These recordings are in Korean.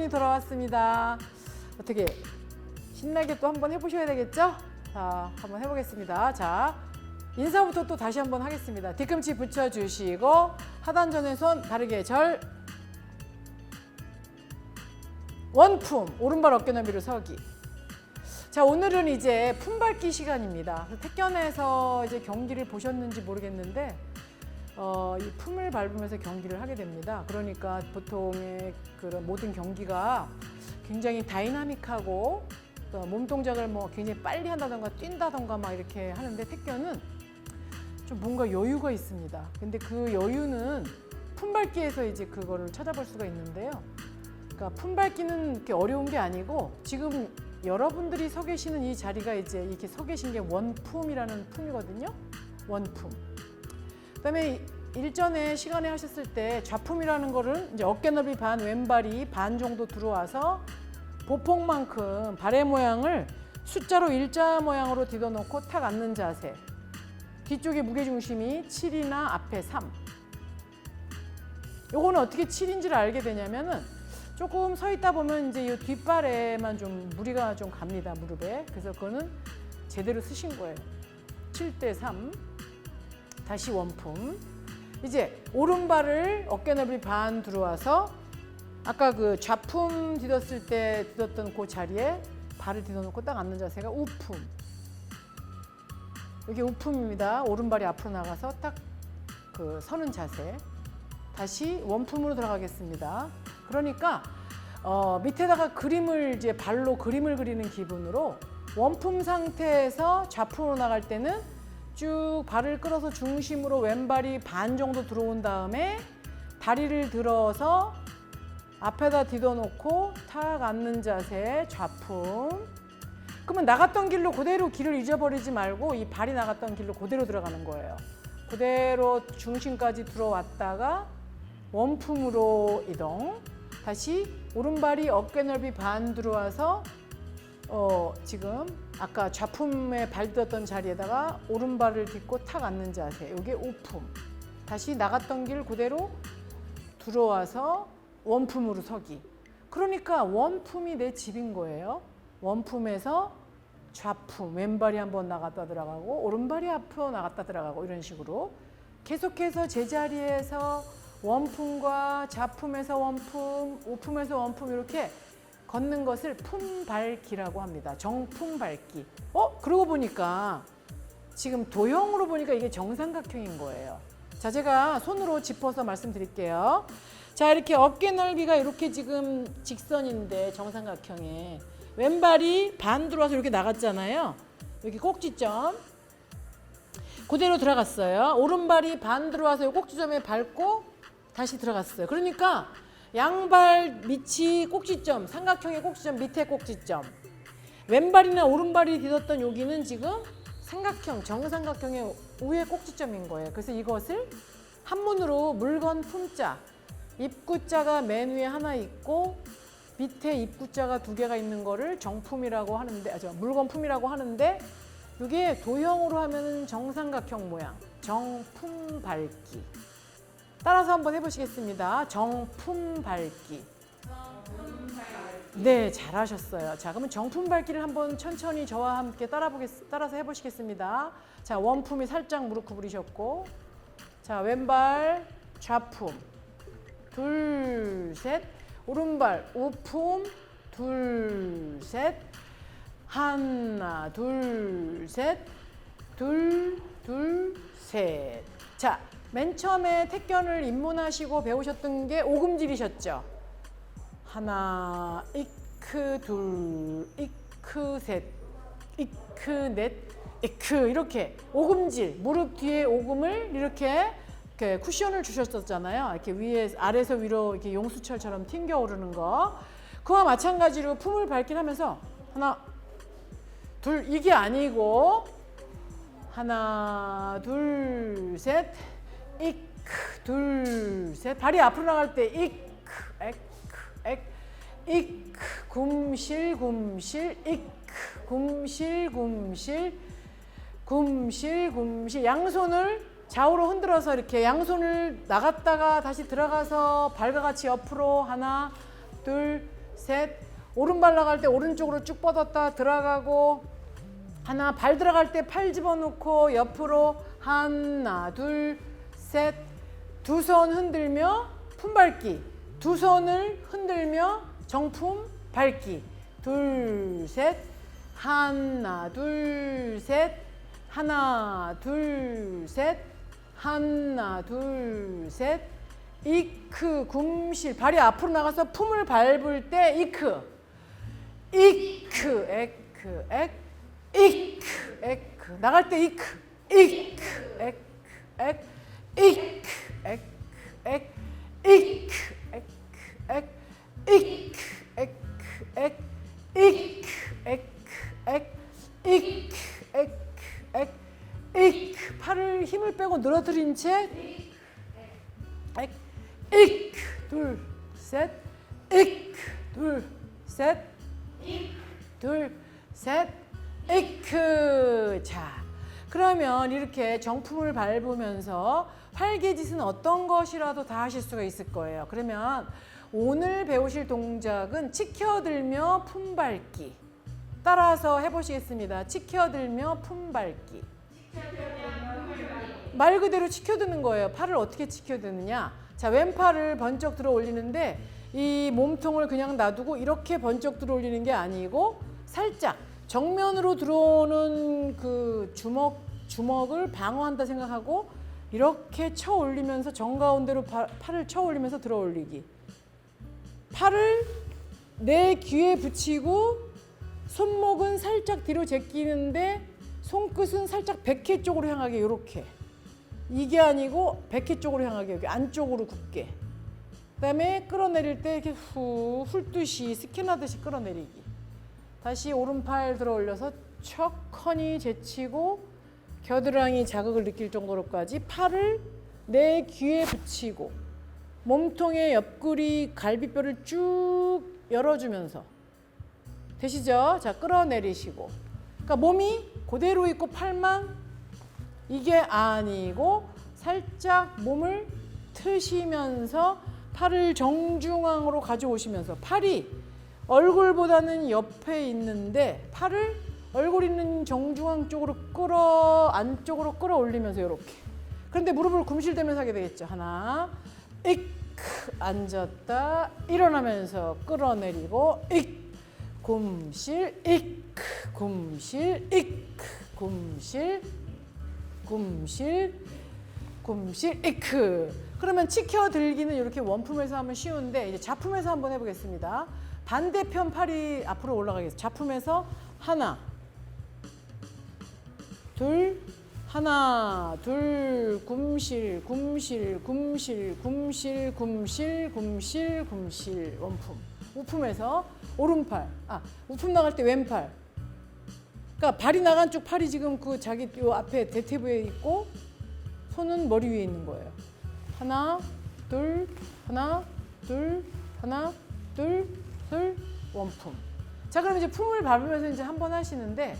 시간이 돌아왔습니다. 어떻게 신나게 또 한번 해보셔야 되겠죠? 자, 한번 해보겠습니다. 자, 인사부터 또 다시 한번 하겠습니다. 뒤꿈치 붙여주시고 하단전의 손 바르게 절 원품 오른발 어깨 너비로 서기. 자 오늘은 이제 품밟기 시간입니다. 택견에서 이제 경기를 보셨는지 모르겠는데 어, 이 품을 밟으면서 경기를 하게 됩니다. 그러니까 보통의 그런 모든 경기가 굉장히 다이나믹하고 또몸 동작을 뭐 굉장히 빨리 한다던가 뛴다던가 막 이렇게 하는데 택견은 좀 뭔가 여유가 있습니다. 근데 그 여유는 품밟기에서 이제 그거를 찾아볼 수가 있는데요. 그러니까 품밟기는 이렇게 어려운 게 아니고 지금 여러분들이 서 계시는 이 자리가 이제 이렇게 서 계신 게 원품이라는 품이거든요. 원품. 그다음에 일전에 시간에 하셨을 때 좌품이라는 거를 이제 어깨 넓이 반 왼발이 반 정도 들어와서 보폭만큼 발의 모양을 숫자로 일자 모양으로 뒤져 놓고 탁 앉는 자세. 뒤쪽에 무게 중심이 7이나 앞에 3. 요거는 어떻게 7인지를 알게 되냐면은 조금 서 있다 보면 이제 이 뒷발에만 좀 무리가 좀 갑니다 무릎에 그래서 그거는 제대로 쓰신 거예요 7대 3 다시 원품 이제 오른발을 어깨 넓이 반 들어와서 아까 그 좌품 디뎠을 때 디뎠던 그 자리에 발을 디뎌놓고 딱 앉는 자세가 우품. 여기 우품입니다. 오른발이 앞으로 나가서 딱 그 서는 자세. 다시 원품으로 들어가겠습니다. 그러니까 어, 밑에다가 그림을 이제 발로 그림을 그리는 기분으로 원품 상태에서 좌품으로 나갈 때는 쭉 발을 끌어서 중심으로 왼발이 반 정도 들어온 다음에 다리를 들어서 앞에다 디뎌 놓고 탁 앉는 자세 좌품 그러면 나갔던 길로 그대로 길을 잊어버리지 말고 이 발이 나갔던 길로 그대로 들어가는 거예요. 그대로 중심까지 들어왔다가 원품으로 이동. 다시 오른발이 어깨 넓이 반 들어와서 어, 지금 아까 좌품에 발 들었던 자리에다가 오른발을 딛고 탁 앉는 자세. 이게 우품. 다시 나갔던 길 그대로 들어와서 원품으로 서기. 그러니까 원품이 내 집인 거예요. 원품에서 좌품, 왼발이 한번 나갔다 들어가고 오른발이 앞으로 나갔다 들어가고 이런 식으로 계속해서 제자리에서 원품과 좌품에서 원품, 우품에서 원품 이렇게 걷는 것을 품밟기라고 합니다. 정품밟기. 어? 그러고 보니까 지금 도형으로 보니까 이게 정삼각형인 거예요. 자, 제가 손으로 짚어서 말씀드릴게요. 자, 이렇게 어깨 넓이가 이렇게 지금 직선인데 정삼각형에 왼발이 반 들어와서 이렇게 나갔잖아요. 여기 꼭지점. 그대로 들어갔어요. 오른발이 반 들어와서 이 꼭지점에 밟고 다시 들어갔어요. 그러니까 양발 밑이 꼭지점, 삼각형의 꼭지점, 밑에 꼭지점. 왼발이나 오른발이 디뎠던 여기는 지금 삼각형, 정삼각형의 위에 꼭지점인 거예요. 그래서 이것을 한문으로 물건 품자, 입구자가 맨 위에 하나 있고 밑에 입구자가 두 개가 있는 거를 정품이라고 하는데, 아, 저 물건품이라고 하는데 이게 도형으로 하면 정삼각형 모양, 정품 밟기. 따라서 한번 해보시겠습니다. 정품 밟기. 네, 잘하셨어요. 자, 그러면 정품 밟기를 한번 천천히 저와 함께 따라 보겠, 따라서 해보시겠습니다. 자, 원품이 살짝 무릎 구부리셨고, 자, 왼발 좌품, 둘, 셋, 오른발 우품, 둘, 셋, 하나, 둘, 셋, 둘, 둘, 셋. 자, 맨 처음에 택견을 입문하시고 배우셨던 게 오금질이셨죠? 하나, 이크, 둘, 이크, 셋, 이크, 넷, 이크 이렇게 오금질 무릎 뒤에 오금을 이렇게, 이렇게 쿠션을 주셨었잖아요. 이렇게 위에 아래서 위로 이렇게 용수철처럼 튕겨 오르는 거. 그와 마찬가지로 품을 밟긴 하면서 하나, 둘 이게 아니고 하나, 둘, 셋, 이크, 둘, 셋. 발이 앞으로 나갈 때 이크, 에크, 엑, 이크, 굼실, 굼실, 이크, 굼실, 굼실, 굼실, 굼실. 양손을 좌우로 흔들어서 이렇게 양손을 나갔다가 다시 들어가서 발과 같이 옆으로 하나, 둘, 셋. 오른발 나갈 때 오른쪽으로 쭉 뻗었다 들어가고 하나 발 들어갈 때 팔 집어넣고 옆으로 하나 둘 셋. 두 손 흔들며 품밟기. 두 손을 흔들며 정품 밟기. 둘 셋. 하나 둘 셋. 하나 둘 셋. 하나 둘 셋. 이크 굼실. 발이 앞으로 나가서 품을 밟을 때 이크. 이크 에크 엑. 이크 에크. 나갈 때 이크. 이크 에크 에크 엑 이크 에크 엑 이크 에크 엑 이크 에크 엑 이크 에크 엑 이크 팔을 힘을 빼고 늘어뜨린 채 엑, 이크 둘셋 이크 둘셋 둘, 셋, 이크. 자, 그러면 이렇게 정품을 밟으면서 활개짓은 어떤 것이라도 다 하실 수가 있을 거예요. 그러면 오늘 배우실 동작은 치켜들며 품밟기. 따라서 해보시겠습니다. 치켜들며 품밟기. 말 그대로 치켜드는 거예요. 팔을 어떻게 치켜드느냐? 자, 왼팔을 번쩍 들어 올리는데 이 몸통을 그냥 놔두고 이렇게 번쩍 들어 올리는 게 아니고 살짝 정면으로 들어오는 그 주먹 주먹을 방어한다 생각하고 이렇게 쳐 올리면서 정 가운데로 파- 팔을 쳐 올리면서 들어 올리기. 팔을 내 귀에 붙이고 손목은 살짝 뒤로 제끼는데 손끝은 살짝 백회 쪽으로 향하게 이렇게. 이게 아니고 백회 쪽으로 향하게 여기 안쪽으로 굽게. 그다음에 끌어내릴 때 이렇게 후 훑듯이 스캔하듯이 끌어내리기. 다시 오른팔 들어 올려서 척하니 제치고 겨드랑이 자극을 느낄 정도로까지 팔을 내 귀에 붙이고 몸통의 옆구리 갈비뼈를 쭉 열어주면서 되시죠? 자 끌어내리시고 그러니까 몸이 그대로 있고 팔만 이게 아니고 살짝 몸을 트시면서 팔을 정중앙으로 가져오시면서 팔이 얼굴보다는 옆에 있는데 팔을 얼굴 있는 정중앙 쪽으로 끌어 안쪽으로 끌어올리면서 이렇게. 그런데 무릎을 굼실대면서 하게 되겠죠. 하나 이크 앉았다 일어나면서 끌어내리고 이크 굼실 이크 굼실 이크 굼실 굼실 굼실 이크 그러면 치켜 들기는 이렇게 원품에서 하면 쉬운데 이제 자품에서 한번 해보겠습니다. 반대편 팔이 앞으로 올라가겠습니다. 자품에서 하나 둘 하나 둘 굼실 굼실 굼실 굼실 굼실 굼실 굼실. 원품. 우품에서 오른팔. 아 우품 나갈 때 왼팔. 그러니까 발이 나간 쪽 팔이 지금 그 자기 요 앞에 대퇴부에 있고 손은 머리 위에 있는 거예요. 하나, 둘, 하나, 둘, 하나, 둘, 둘, 원품. 자, 그럼 이제 품을 밟으면서 이제 한 번 하시는데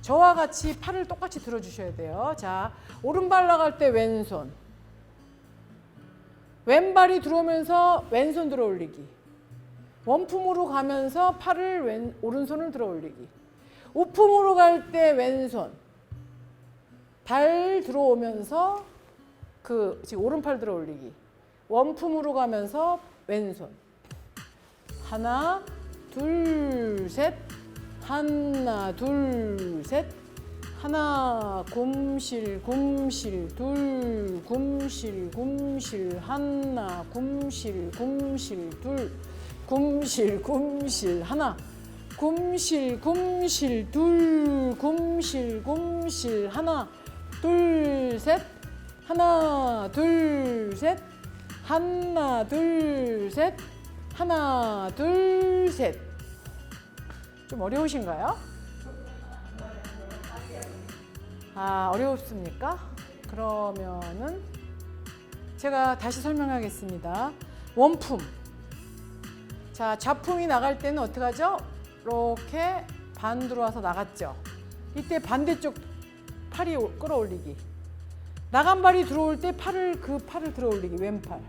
저와 같이 팔을 똑같이 들어주셔야 돼요. 자, 오른발 나갈 때 왼손. 왼발이 들어오면서 왼손 들어 올리기. 원품으로 가면서 팔을 왼, 오른손을 들어 올리기. 우품으로 갈 때 왼손. 발 들어오면서 그 지금 오른팔 들어 올리기. 원품으로 가면서 왼손. 하나, 둘, 셋. 하나, 둘, 셋. 하나, 굼실, 굼실, 둘, 굼실, 굼실, 하나, 굼실, 굼실, 둘, 굼실, 굼실, 하나. 굼실, 굼실, 둘, 굼실, 굼실, 하나, 둘, 셋. 하나, 둘, 셋. 하나, 둘, 셋. 하나, 둘, 셋. 좀 어려우신가요? 아, 어려웠습니까? 그러면은 제가 다시 설명하겠습니다. 원품. 자, 자품이 나갈 때는 어떻게 하죠? 이렇게 반 들어와서 나갔죠. 이때 반대쪽 팔이 오- 끌어올리기. 나간 발이 들어올 때 팔을 그 팔을 들어 올리기 왼팔.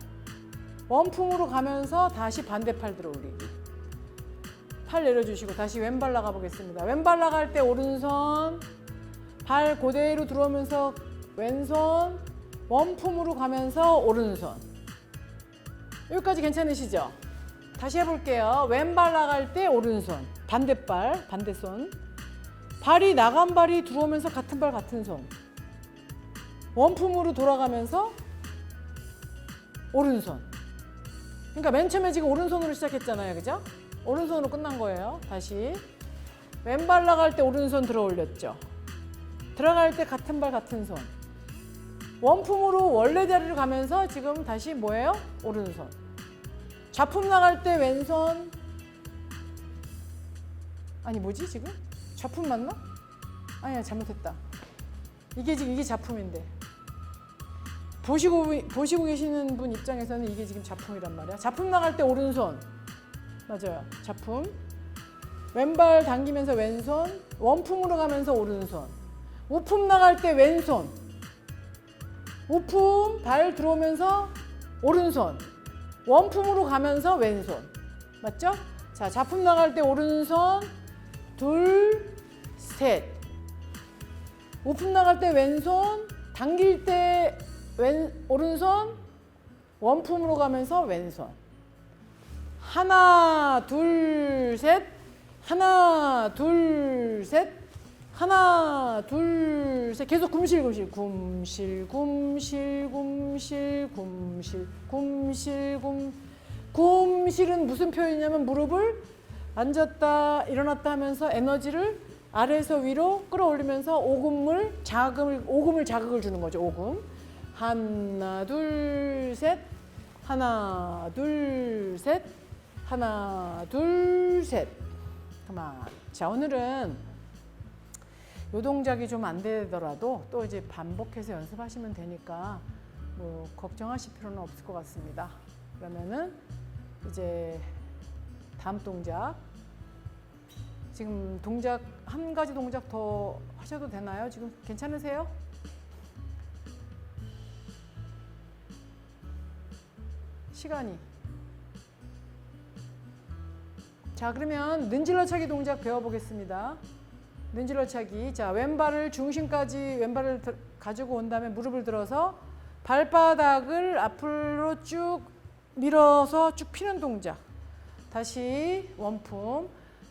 원품으로 가면서 다시 반대팔 들어 올리기. 팔 내려주시고 다시 왼발 나가 보겠습니다. 왼발 나갈 때 오른손 발 그대로 들어오면서 왼손 원품으로 가면서 오른손 여기까지 괜찮으시죠? 다시 해볼게요. 왼발 나갈 때 오른손 반대발 반대손 발이 나간 발이 들어오면서 같은 발 같은 손 원품으로 돌아가면서 오른손. 그러니까 맨 처음에 지금 오른손으로 시작했잖아요. 그죠? 오른손으로 끝난 거예요. 다시. 왼발 나갈 때 오른손 들어 올렸죠. 들어갈 때 같은 발 같은 손. 원품으로 원래 자리로 가면서 지금 다시 뭐예요? 오른손. 좌품 나갈 때 왼손. 아니 뭐지 지금? 좌품 맞나? 아니야 잘못했다. 이게 지금 이게 작품인데 보시고 보시고 계시는 분 입장에서는 이게 지금 작품이란 말이야. 작품 나갈 때 오른손. 맞아요. 작품. 왼발 당기면서 왼손. 원품으로 가면서 오른손. 우품 나갈 때 왼손. 우품 발 들어오면서 오른손. 원품으로 가면서 왼손. 맞죠? 자 작품 나갈 때 오른손. 둘셋. 우품 나갈 때 왼손, 당길 때 왼, 오른손, 원품으로 가면서 왼손. 하나, 둘, 셋. 하나, 둘, 셋. 하나, 둘, 셋. 계속 굼실굼실. 굼실, 굼실, 굼실, 굼실, 굼실, 굼. 굼실은 무슨 표현이냐면 무릎을 앉았다 일어났다 하면서 에너지를 아래에서 위로 끌어올리면서 오금을 자극을 오금을 자극을 주는 거죠. 오금. 하나 둘 셋. 하나 둘 셋. 하나 둘 셋. 그만. 자 오늘은 요 동작이 좀 안 되더라도 또 이제 반복해서 연습하시면 되니까 뭐 걱정하실 필요는 없을 것 같습니다. 그러면은 이제 다음 동작 지금 동작 한 가지 동작 더 하셔도 되나요? 지금 괜찮으세요? 시간이 자 그러면 능질러차기 동작 배워보겠습니다. 능질러차기 자 왼발을 중심까지 왼발을 들- 가지고 온 다음에 무릎을 들어서 발바닥을 앞으로 쭉 밀어서 쭉 피는 동작 다시 원품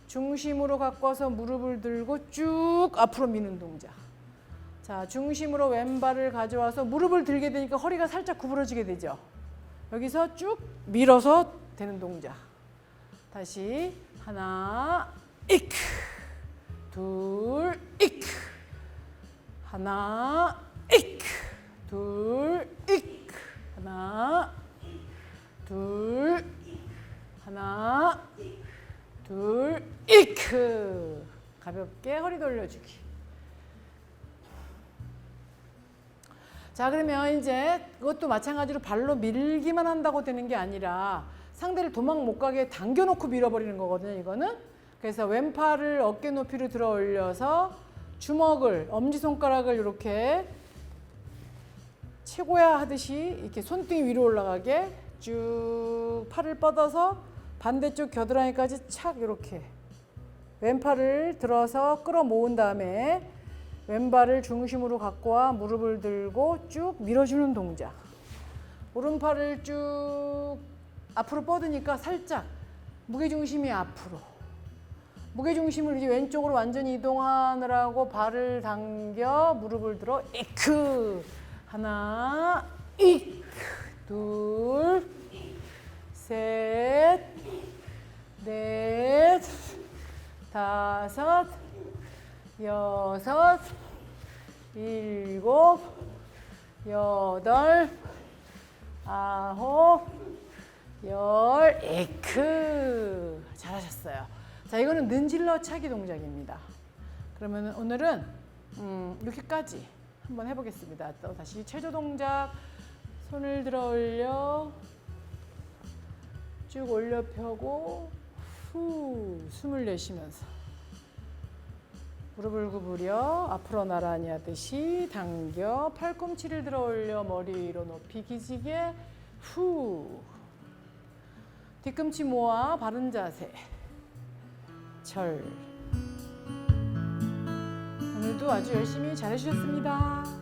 중심으로 와서 무릎을 들고 쭉 앞으로 미는 동작. 자, 중심으로 왼발을 가져와서 무릎을 들게 되니까 허리가 살짝 구부러지게 되죠. 여기서 쭉 밀어서 되는 동작. 다시 하나, 이크, 둘, 이크, 하나, 이크, 둘, 이크, 하나, 둘, 하나, 둘, 이크. 가볍게 허리 돌려주기. 자, 그러면 이제 그것도 마찬가지로 발로 밀기만 한다고 되는 게 아니라 상대를 도망 못 가게 당겨놓고 밀어버리는 거거든요, 이거는. 그래서 왼팔을 어깨 높이로 들어 올려서 주먹을, 엄지손가락을 이렇게 최고야 하듯이 이렇게 손등이 위로 올라가게 쭉 팔을 뻗어서 반대쪽 겨드랑이까지 착 이렇게 왼팔을 들어서 끌어 모은 다음에 왼발을 중심으로 갖고 와 무릎을 들고 쭉 밀어주는 동작. 오른팔을 쭉 앞으로 뻗으니까 살짝 무게중심이 앞으로. 무게중심을 이제 왼쪽으로 완전히 이동하느라고 발을 당겨 무릎을 들어 이크 하나 이크 둘 셋, 넷, 다섯, 여섯, 일곱, 여덟, 아홉, 열, 에크. 잘하셨어요. 자, 이거는 능질러 차기 동작입니다. 그러면 오늘은 음, 이렇게까지 한번 해보겠습니다. 또 다시 체조 동작, 손을 들어 올려, 쭉 올려 펴고 후 숨을 내쉬면서 무릎을 구부려 앞으로 나란히 하듯이 당겨 팔꿈치를 들어 올려 머리 위로 높이 기지개 후 뒤꿈치 모아 바른 자세 절. 오늘도 아주 열심히 잘해주셨습니다.